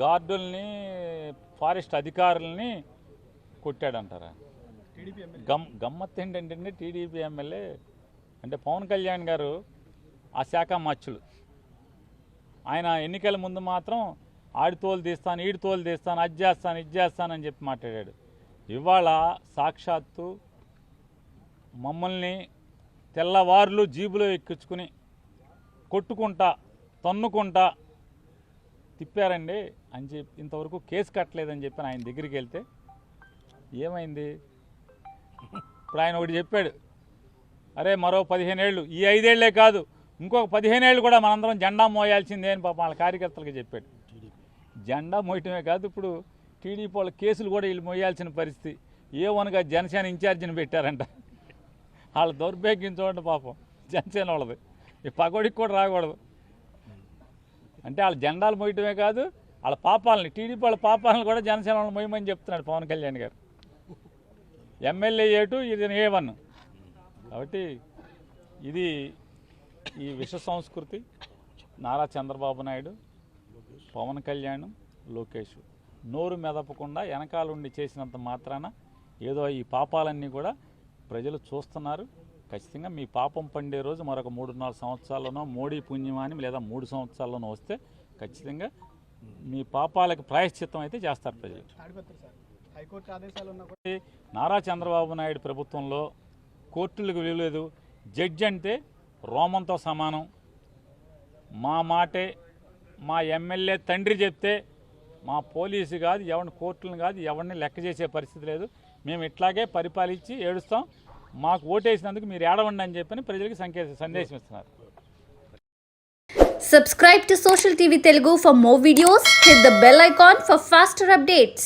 గార్డుల్ని forest అధికారుల్ని కొట్టాడంటారా? Gum గమ్మత్ ఏంటంటే టీడీపీ ఎమ్మెల్యే. అంటే పవన్ కళ్యాణ్ గారు ఆ శాఖ మచ్చులు. ఆయన ఎన్నికల ముందు మాత్రం ఆడి తోలు తీస్తాను ఈడి తోలు తీస్తాను అది చేస్తాను ఇది చేస్తానని చెప్పి మాట్లాడాడు. ఇవాళ సాక్షాత్తు మమ్మల్ని తెల్లవారులు జీబులో ఎక్కించుకుని కొట్టుకుంటా తన్నుకుంటా తిప్పారండి అని చెప్పి ఇంతవరకు కేసు కట్టలేదని చెప్పి ఆయన దగ్గరికి వెళ్తే ఏమైంది? ఇప్పుడు ఆయన ఒకటి చెప్పాడు అరే మరో పదిహేను ఏళ్ళు ఈ ఐదేళ్ళే కాదు ఇంకొక పదిహేను ఏళ్ళు కూడా మనందరం జెండా మోయాల్సిందే అని పాపం వాళ్ళ కార్యకర్తలకు చెప్పాడు. జెండా మోయటమే కాదు ఇప్పుడు టీడీపీ వాళ్ళ కేసులు కూడా వీళ్ళు మోయాల్సిన పరిస్థితి. ఏ వనగా జనసేన ఇన్ఛార్జిని పెట్టారంట. వాళ్ళ దౌర్భాగ్యం చూడండి పాపం జనసేన వాళ్ళది. ఈ పగోడికి కూడా రాకూడదు. అంటే వాళ్ళ జెండాలు మోయటమే కాదు వాళ్ళ పాపాలని టీడీపీ వాళ్ళ పాపాలను కూడా జనసేన వాళ్ళు మోయమని చెప్తున్నాడు పవన్ కళ్యాణ్ గారు. ఎమ్మెల్యే ఏటు ఇది ఏ వన్. కాబట్టి ఇది ఈ విష సంస్కృతి. నారా చంద్రబాబు నాయుడు పవన్ కళ్యాణ్ లోకేష్. నోరు మెదపకుండా వెనకాలండి చేసినంత మాత్రాన ఏదో ఈ పాపాలన్నీ కూడా ప్రజలు చూస్తున్నారు. ఖచ్చితంగా మీ పాపం పండే రోజు మరొక మూడు నాలుగు సంవత్సరాల్లోనో మోడీ పుణ్యమాని లేదా మూడు సంవత్సరాల్లోనో వస్తే ఖచ్చితంగా మీ పాపాలకు ప్రాయశ్చిత్తం అయితే చేస్తారు ప్రజలు. నారా చంద్రబాబు నాయుడు ప్రభుత్వంలో కోర్టులకు విలువలేదు జడ్జి అంటే రోమంతో సమానం. మా మాటే మా ఎమ్మెల్యే తండ్రి చెప్తే మా పోలీసు కాదు ఎవరిని కోర్టులను కాదు ఎవరిని లెక్క చేసే పరిస్థితి లేదు. మేము ఇట్లాగే పరిపాలించి ఏడుస్తాం. మాకు ఓటేసినందుకు మీరు ఏడవండి అని చెప్పని ప్రజలకు సంకేత సందేశం ఇస్తున్నారు Subscribe to Social TV Telugu for more videos. Hit the bell icon for faster updates.